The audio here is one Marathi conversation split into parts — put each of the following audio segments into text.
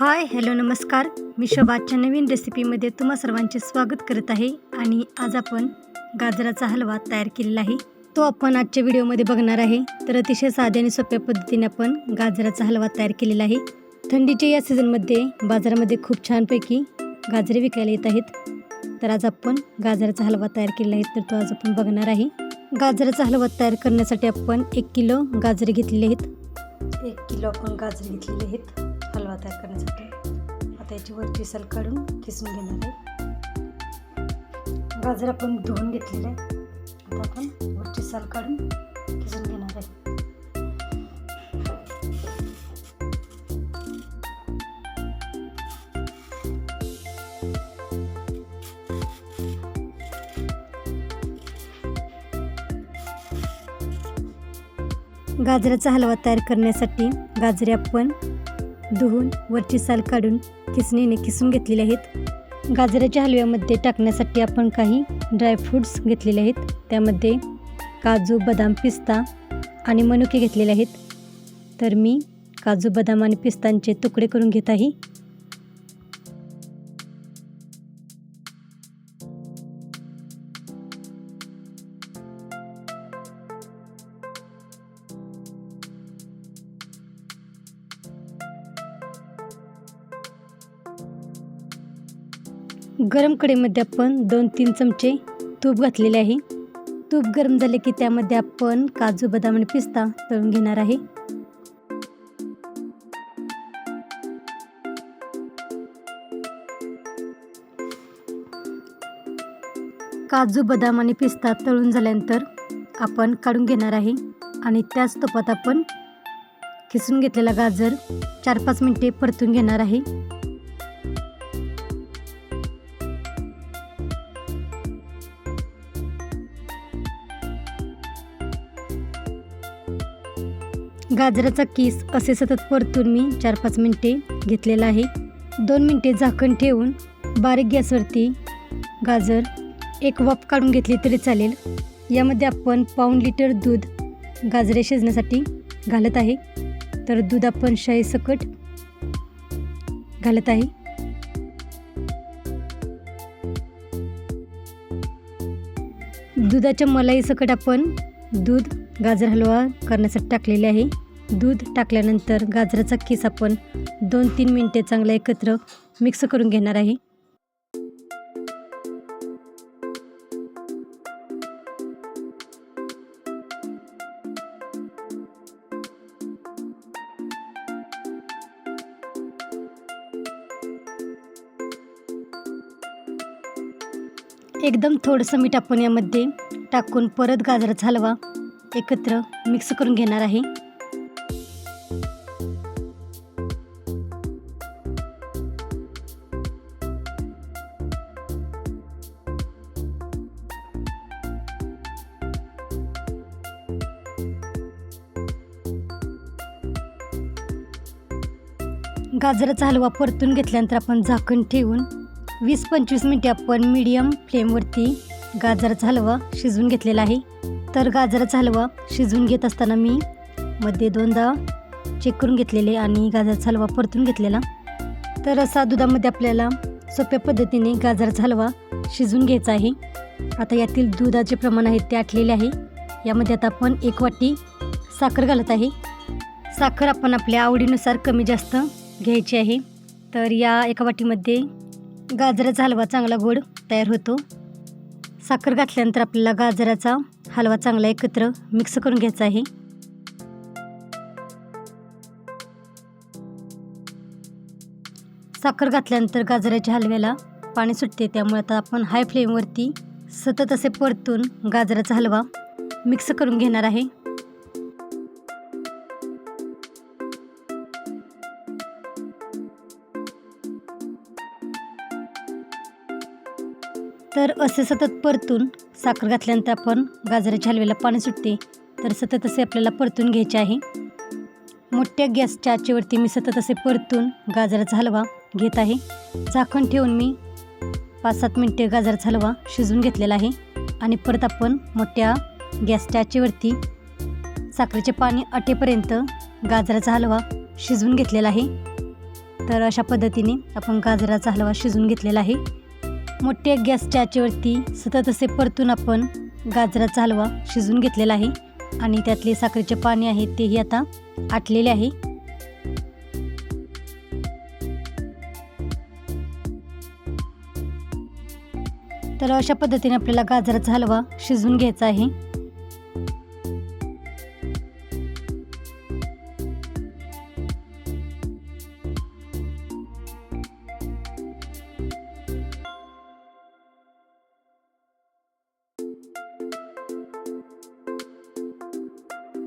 हाय हॅलो नमस्कार. मी शोभाच्या नवीन रेसिपीमध्ये तुम्हा सर्वांचे स्वागत करत आहे आणि आज आपण गाजराचा हलवा तयार केलेला आहे. तो आपण आजच्या व्हिडिओमध्ये बघणार आहे. तर अतिशय साध्या आणि सोप्या पद्धतीने आपण गाजराचा हलवा तयार केलेला आहे. थंडीच्या या सीझनमध्ये बाजारामध्ये खूप छानपैकी गाजरे विकायला येत आहेत. तर आज आपण गाजराचा हलवा तयार केलेला आहे. तर तो आज आपण बघणार आहे. गाजराचा हलवा तयार करण्यासाठी आपण एक किलो गाजरे घेतलेले आहेत. एक किलो आपण गाजरे घेतलेले आहेत. हलवा तयार करण्यासाठी. आता याची वरची साल काढून किसून घेणार आहे. गाजर आपण धुवून घेतलेलं आहे. आता आपण वरची साल काढून किसून घेणार आहे. गाजराचा हलवा तयार करण्यासाठी गाजरे आपण धुवून वरची साल काढून किसणीने किसून घेतलेले आहेत. गाजराच्या हलव्यामध्ये टाकण्यासाठी आपण काही ड्रायफ्रूट्स घेतलेले आहेत. त्यामध्ये काजू बदाम पिस्ता आणि मनुके घेतलेले आहेत. तर मी काजू बदाम आणि पिस्तांचे तुकडे करून घेत आहे. गरम कढईमध्ये आपण दोन तीन चमचे तूप घातलेले आहे. तूप गरम झाले की त्यामध्ये आपण काजू बदाम आणि पिस्ता तळून घेणार आहे. काजू बदाम आणि पिस्ता तळून झाल्यानंतर आपण काढून घेणार आहे आणि त्याच तुपात आपण किसून घेतलेला गाजर चार पाच मिनटे परतून घेणार आहे. गाजराचा किस असे सतत परतून मी चार पाच मिनटे घेतलेला आहे. दोन मिनटे झाकण ठेवून बारीक गॅसवरती गाजर एक वाफ काढून घेतली तरी चालेल. यामध्ये आपण पाऊण लिटर दूध गाजरे शिजण्यासाठी घालत आहे. तर दूध आपण शाही सकट घालत आहे. दुधाच्या मलाई सकट आपण दूध गाजर हलवा करण्यासाठी टाकलेले आहे. दूध टाकल्यानंतर गाजराचा किस आपण दोन तीन मिनटे चांगला एकत्र मिक्स करून घेणार आहे. एकदम थोडंसं मीठ आपण यामध्ये टाकून परत गाजराचा हलवा एकत्र मिक्स करून घेणार आहे. गाजराचा हलवा परतून घेतल्यानंतर आपण झाकण ठेवून वीस पंचवीस मिनटे आपण मीडियम फ्लेमवरती गाजराचा हलवा शिजवून घेतलेला आहे. तर गाजराचा हलवा शिजवून घेत असताना मी मध्ये दोनदा चेक करून घेतलेले आणि गाजराचा हलवा परतून घेतलेला. तर असा दुधामध्ये आपल्याला सोप्या पद्धतीने गाजराचा हलवा शिजवून घ्यायचा आहे. आता यातील दुधाचे प्रमाण आहे ते आटलेले आहे. यामध्ये आता आपण एक वाटी साखर घालत आहे. साखर आपण आपल्या आवडीनुसार कमी जास्त घ्यायची आहे. तर या एका वाटीमध्ये गाजराचा हलवा चांगला गोड तयार होतो. साखर घातल्यानंतर आपल्याला गाजराचा हलवा चांगला एकत्र मिक्स करून घ्यायचा आहे. साखर घातल्यानंतर गाजराच्या हलव्याला पाणी सुटते त्यामुळे आता आपण हाय फ्लेमवरती सतत असे परतून गाजराचा हलवा मिक्स करून घेणार आहे. तर असे सतत परतून साखर घातल्यानंतर आपण गाजराच्या हलव्याला पाणी सुटते. तर सतत असे आपल्याला परतून घ्यायचे आहे. मोठ्या गॅसच्या आचेवरती मी सतत असे परतून गाजराचा हलवा घेत आहे. झाकण ठेवून मी पाच सात मिनटे गाजराचा हलवा शिजवून घेतलेला आहे. आणि परत आपण मोठ्या गॅसच्या आचेवरती साखरेचे पाणी आटेपर्यंत गाजराचा हलवा शिजवून घेतलेला आहे. तर अशा पद्धतीने आपण गाजराचा हलवा शिजवून घेतलेला आहे. मोठ्या गॅसच्या आचेवरती सतत असे परतून आपण गाजराचा हलवा शिजवून घेतलेला आहे. आणि त्यातले साखरेचे पाणी आहे तेही आता आटलेले आहे. तर अशा पद्धतीने आपल्याला गाजराचा हलवा शिजवून घ्यायचा आहे.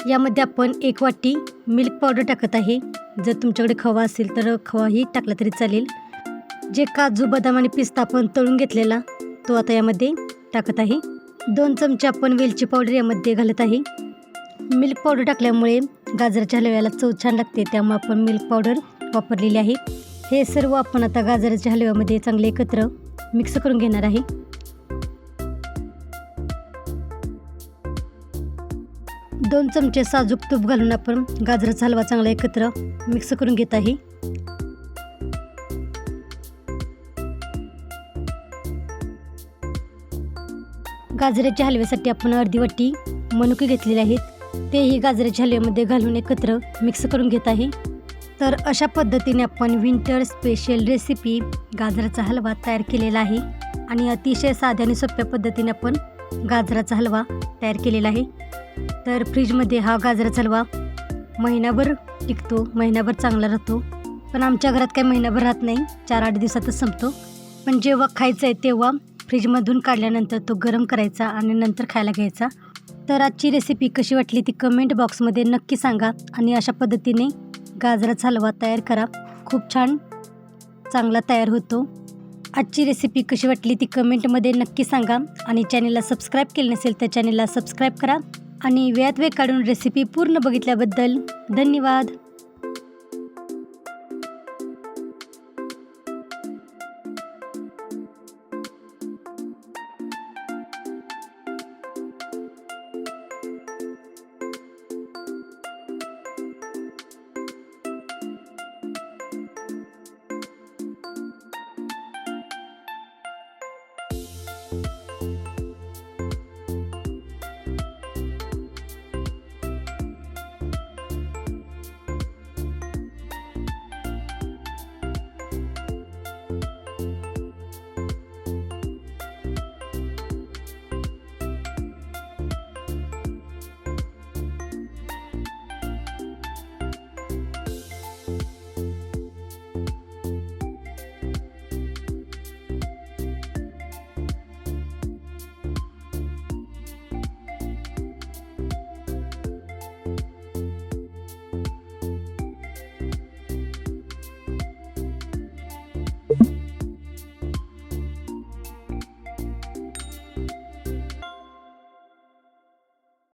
यामध्ये आपण एक वाटी मिल्क पावडर टाकत आहे. जर तुमच्याकडे खवा असेल तर खवाही टाकला तरी चालेल. जे काजू बदाम आणि पिस्ता आपण तळून घेतलेला तो आता यामध्ये टाकत आहे. दोन चमचे आपण वेलची पावडर यामध्ये घालत आहे. मिल्क पावडर टाकल्यामुळे गाजराच्या हलव्याला चव छान लागते त्यामुळे आपण मिल्क पावडर वापरलेली आहे. हे सर्व आपण आता गाजराच्या हलव्यामध्ये चांगले एकत्र मिक्स करून घेणार आहे. दोन चमचे साजूक तूप घालून आपण गाजराचा हलवा चांगला एकत्र मिक्स करून घेत आहे. गाजराच्या हलव्यासाठी आपण अर्धी वाटी मनुके घेतलेले आहेत. तेही गाजराच्या हलव्यामध्ये घालून एकत्र मिक्स करून घेत आहे. तर अशा पद्धतीने आपण विंटर स्पेशल रेसिपी गाजराचा हलवा तयार केलेला आहे. आणि अतिशय साध्या आणि सोप्या पद्धतीने आपण गाजराचा हलवा तयार केलेला आहे. तर फ्रीजमध्ये हा गाजर चालवा. महिनाभर टिकतो महिनाभर चांगला राहतो. पण आमच्या घरात काही महिनाभर राहत नाही चार आठ दिवसातच संपतो. पण जेव्हा खायचं आहे तेव्हा फ्रीजमधून काढल्यानंतर तो गरम करायचा आणि नंतर खायला घ्यायचा. तर आजची रेसिपी कशी वाटली ती कमेंट बॉक्समध्ये नक्की सांगा आणि अशा पद्धतीने गाजराचा हलवा तयार करा. खूप छान चांगला तयार होतो. आजची रेसिपी कशी वाटली ती कमेंटमध्ये नक्की सांगा आणि चॅनेलला सबस्क्राईब केली नसेल तर चॅनेलला सबस्क्राईब करा. आणि वेळात वेळ काढून रेसिपी पूर्ण बघितल्याबद्दल धन्यवाद.